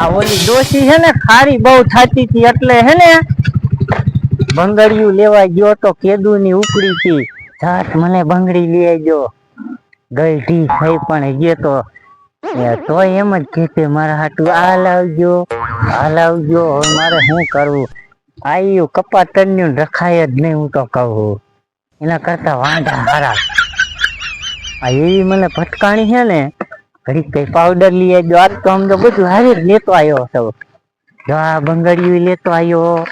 આ ઓલી ડોસી છે ને, ખારી બહુ થાતી હતી એટલે હે ને, બંગડિયું લેવા ગયો તો કેદુ ની ઉપડી હતી જાત મને બંગડી લઈ આવજો ગઈ ઢી થઈ પણ ગયો તો. તો એમ જ કહેતે મારા હાટું આ લાવજો આ લાવજો, હવે મારે શું કરવું? આયુ કપા તન્યું રખાય જ નહીં, હું તો કહું એના કરતા વાંધા હારા. આ એવી મને ભટકાણી છે ને ઘડીક કઈ પાવડર લઈ આવજો આજ તો આમ તો બધું હારે જ લેતો આવ્યો સૌ જો આ બંગડિયું લેતો આવ્યો,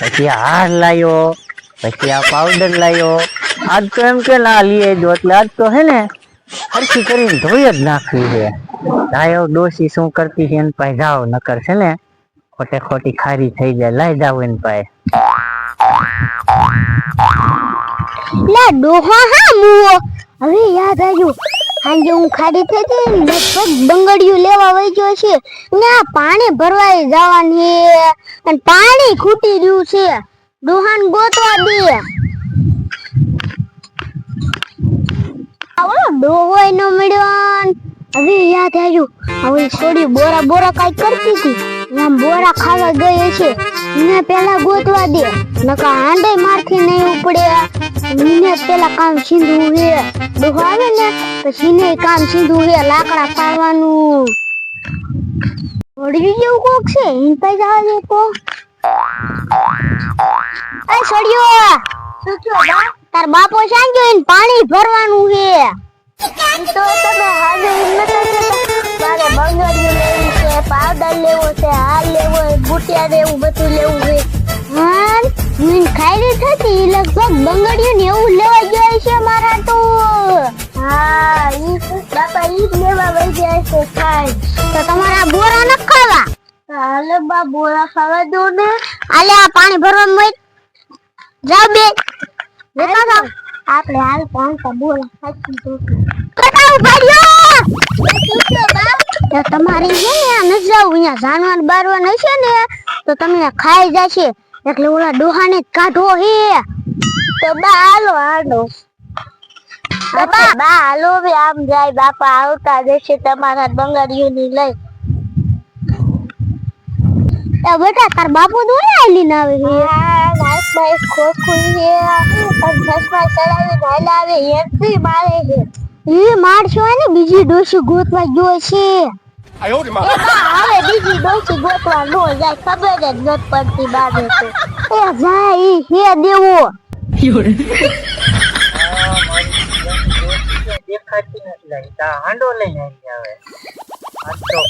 પછી આ હાર લાયો, પછી આ પાવડર લાયો. આજ તો એમ કે ના લઈ આવજો એટલે આજ તો હે ને હરખી કરીને ધોઈ જ નાખવી છે. જાયો ડોસી શું કરતી છે એન પાસે જાઓ, નકર છે ને ખોટે ખોટી ખારી થઈ જાય. લાઈ જાવ એન પાસે. લે ડોહા હા મુઓ હવે યાદ આવ્યું. સાંજે હું ખાડી થઈ ને લગભગ બંગડિયું લેવા વહી ગયો છે. ને, પાણી ભરવાય જવાની અને પાણી ખૂટી રહ્યું છે. દુહાન ગોતવા દે. આવડો ડોહો નો મળ્યો. હવે યાદ આવ્યું, હવે છોડી બોરા બોરા કાઈ કરતી હતી. આમ બોરા ખાવા ગઈ છે ને પેલા ગોતવા દે. નકા આંડે મારથી નહીં ઉપડે. મને પેલા કામ સીધું હે. ડોહો આવે ને, પછી ને કામ સીધું હે, લાકડા પાડવાનું. છોડ્યું જેવું કોક છે પાસે જવા દે કો એ છોડ્યો શું થયો બા? તાર બાપો સાંજો ને પાણી ભરવાનું છે તો તમે હાજર હિંમત તારે બંગડીઓ લેવી છે, પાવડર લેવો છે હાર લેવો છે, બુટિયા લેવું બધું લેવું ખાઈ થતી, લગભગ બંગડીઓ ને એવું લેવા જાય છે મારા તો. હા, ઈ બાપા ઈ જ લેવા વઈ જાય છે, ખાઈ. તો તમારા બોરા ન ખાવા? હાલે, બા, બોરા ખાવા દો ને. આલે આ પાણી ભરવા મોય જાવ બે. આપણે હાલ પણ બોરા સાચી તો ભાઈઓ તો તમારી છે આ ન જાવ અહીંયા જાનવર બારવા હશે ને, તો તમે ખાઈ જશે. એટલે ઓલા ડોહાને કાઢો હે. તો બા હાલો હાલો. બા હાલો આમ જાય બાપા આવતા દેશે તમારા બંગાળીઓની લઈ. એ બેટા તાર બાપુ તો ને આલી ના આવે હે. નાઈસ નાઈસ ખોખું હે. અને ચશ્મા ચડાવી નાઈલા આવે એમથી મારે હે. એ મારશો ને બીજી ડોશી ગોતવા ગયો છે. આવ્યો રે માં હવે બીજી ડોસી ગોતવા નો જાય ખબર જ ન પડતી બાબે તો એ જાય હે દેવો દેખાતી નથી લાગતા હાંડો લઈને આવી આવે આ તો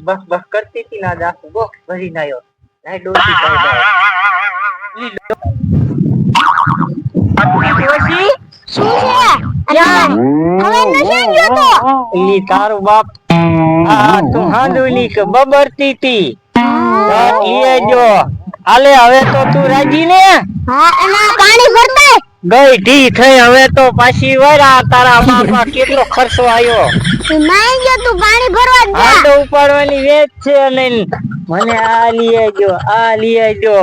બસ બસ કરતી હતી ના આખું બોક્સ ભરી નાયો ના શું છે? હવે ઈ તારું બાપ આ તો હાંડુલી કે બબરતી તી. ઈ જો આલે હવે તો તું રાજી ને? હા એના પાણી ભરતા ગઈ ઢી થઈ હવે તો પાછી વરા. તારા બાપા કેટલો ખર્ચો આવ્યો માઈ ગયો તું પાણી ભરવા જ જા. આંડો ઉપાડવાની વેચ છે અને મને આ લઈ આવજો આ લઈ આવજો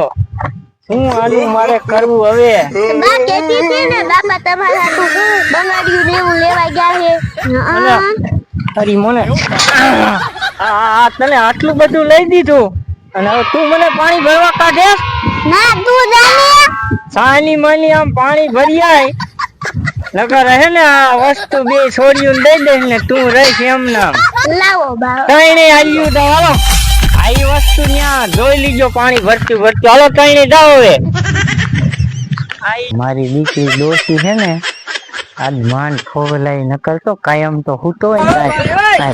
શું આનું મારે કરવું હવે. બા કેતી હતી ને બાપા તમારા હાટુ બંગાડિયું લેવું લેવા ગયા છે. અલા, મને આ તને આટલું બધું લઈ દીધું અને હવે તું મને પાણી ભરવા કાઢે ના તું જાને. સાની માની આમ પાણી ભરી આય. નકર રહે ને આ વસ્તુ બે છોડ્યું દઈ દે ને તું રહીશ એમ નામ લાવો બા. કઈ નહીં હાલ્યું તો હાલો. આ વસ્તુ ન્યા જોઈ લીજો પાણી ભરતું ભરતું. હાલો કઈ જાઓ હવે. મારી દીકરી દોસ્તી છે ને આજ માન ખોવલાઈ નકર તો કાયમ તો હૂતો હોય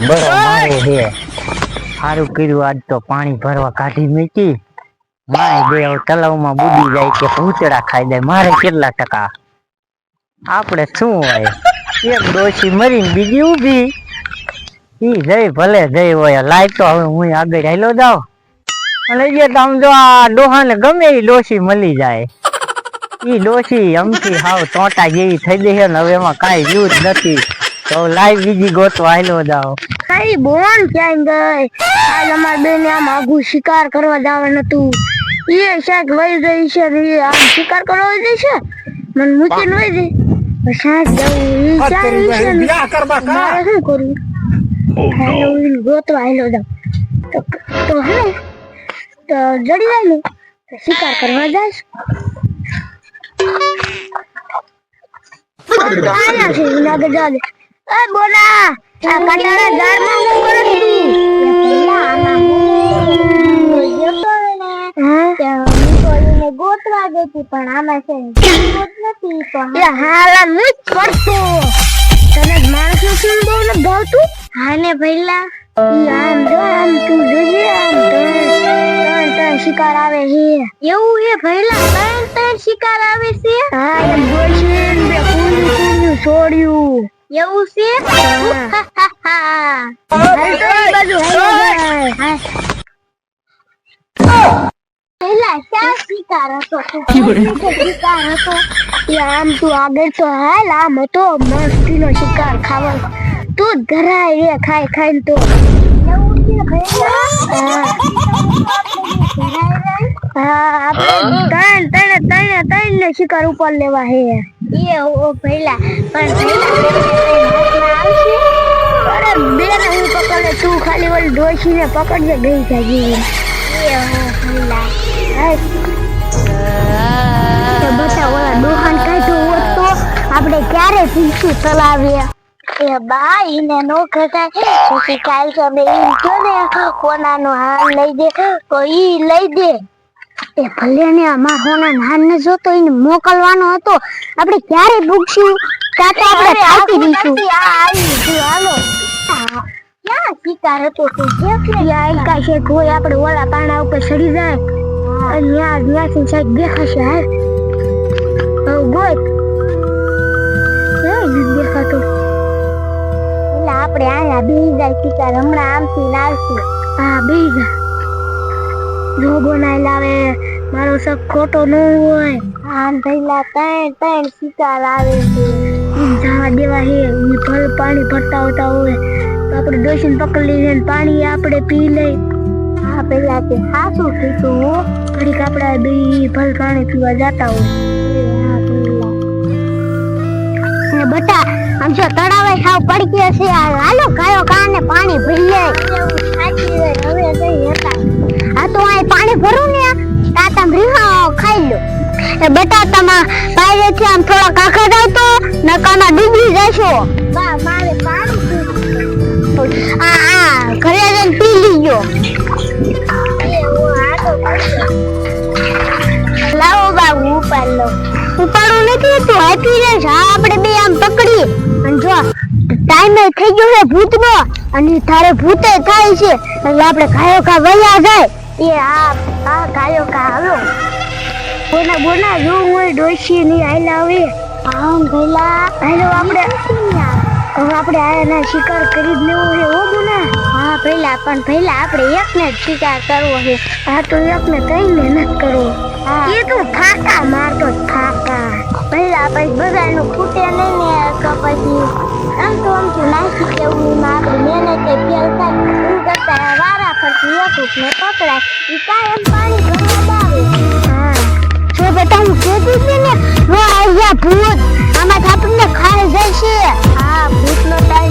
બરો મારે હે સારું કર્યું આજ તો પાણી ભરવા કાઢી મૂકી. માય બે તલાવમાં બુડી જાય કે પૂતળા ખાઈ જાય. મારે કેટલા ટકા? આપણે શું હોય? એક ડોસી મરીને બીજી ઊભી. ઈ જય ભલે જય હોય. લાઈટ તો હવે હું આગળ હાલો જાવ અને જે તો આમ જો આ ડોહાને ગમે એ ડોસી મળી જાય. ઈ ડોસી અમથી હાવ ટોટા જેવી થઈ ગઈ છે ને હવે એમાં કાંઈ યુઝ નથી. તો લાઈવ બીજી ગોતવા હાલો જાવ કઈ બોન ક્યાં ગઈ. આજ અમાર બેને આમ આઘું શિકાર કરવા જવાનું હતું એ શાક વહી ગઈ છે ને એ આમ શિકાર કરવા જઈ ગઈ છે? મને મૂકીને વહી ગઈ સાસ જવું ઈ હાથ છે ને. બ્યાહ કરવા કા? મારે શું કરવું? હેલોવીન ગોતવા હેલો જાવ તો તો હે તો જડી જાય તો શિકાર કરવા જઈશ. આયા છે એના આગળ એ બોના આ કટારા ઝાડમાં શું કરે છે ગોતવા ગઈ હતી પણ આમાં છે નથી તો હાલા હું કરતો તને માણસનું ફીલ બહુ ને ભાવતું? હા ને ભઈલા ઈ આમ જો આમ તું જોજે આમ ત્રણ ત્રણ ત્રણ શિકાર આવે છે એવું હે ભઈલા ત્રણ ત્રણ શિકાર આવે છે હા એમ જોઈશે ને બે કુંડું કુંડું છોડ્યું એવું છે હાલ તો ઈ બાજુ હાલ્યો જાય. હા. પહેલા ક્યાં શિકાર હતો તું શિકાર હતો એ આમ તું આગળ તો હાલ આમ હતો મસ્તીનો શિકાર ખાવાનો તું જ ધરાય રે ખાય ખાઈને તો. આપણે ત્રણ ત્રણે ત્રણે ત્રણ ને શિકાર ઉપર લેવા હે. એ ઓ પહેલા પણ બે ને હું પકડે તું ખાલી ઓલી ડોસી ને પકડજે ગઈ જાય એ હો પહેલા તો બતા ઓલા દોહાન કાઢ્યો હોત તો આપણે ક્યારે પીછું ચલાવીએ? એ બા ઈને નો ખટાય. પછી કાલ તમે ઈ જો ને કોનાનો હાર લઈ દે તો ઈ લઈ દે. એ ભલે ને અમાર હોના નાન ને જોતો ઈને મોકલવાનો હતો. આપણે ક્યારે ભૂખશું? કાતે આપણે કાપી દઈશું આ આવી ગયું હાલો. ક્યાં શિકાર હતો તો? દેખ યા કાશે કોઈ આપણે ઓલા પાણા ઉપર ચડી જાય. અને ત્યાં ત્યાંથી સાહેબ દેખાશે હાલ. જાય શિકાર હમણાં આમથી ને હા બેહી જા. જો બનાવી લાવે મારો શક ખોટો ન હોય. આમ થયેલા ત્રણ ત્રણ શિકાર આવે છે. જવા દેવા હે ફળ પાણી ભરતા હોતા હોય. તો આપણે ડોસીને પકડી લઈને પાણી આપણે પી લઈ. હા પેલા તે સાસુ હો. ઘડીક આપણા બે ભલ પાણી પીવા જતા હોય. ને બટા આમ જો તળાવે સાવ પડકી હશે આ એ બટા તમા પાયરે થી આમ થોડા કાકા જાવ તો નકામાં ડૂબી જશો. મારે પાણી આ આ ઘરે જઈને પી લીજો. લાવો બા હું ઉપાડ નથી તું દે હા આપણે બે આમ પકડી અને જો ટાઈમ થઈ ગયો છે ભૂતનો અને તારે ભૂતે થાય છે એટલે આપણે ખાયો ખા વયા જાય. એ આ આ ખાયો ખા હાલો. બોના બોના જો હું ડોશી ની આયલા આવે. આમ ભઈલા હાલો આપણે હવે આપણે આયાના શિકાર કરી જ લેવો છે ઓ બોના. હા ભઈલા પણ ભઈલા આપણે એકને જ શિકાર કરવો છે. આ તો એકને કઈ મહેનત કરવો. એ તો ફાકા મારતો ફાકા. ભઈલા પછી બધાનું ખૂટે નહીં ને તો પછી આમ તો આમ તો નાખી કેવું એમાં આપણી મહેનત ફેલ થાય કરતા વારા ફરતી એક ને પકડાય. એ કાયમ પાણી ભરવા જો બેટા, હું કહેતી હતી ને નો આવ્યા ભૂત. આમાં આપણને ખાઈ છે હા, ભૂતનો ટાઈમ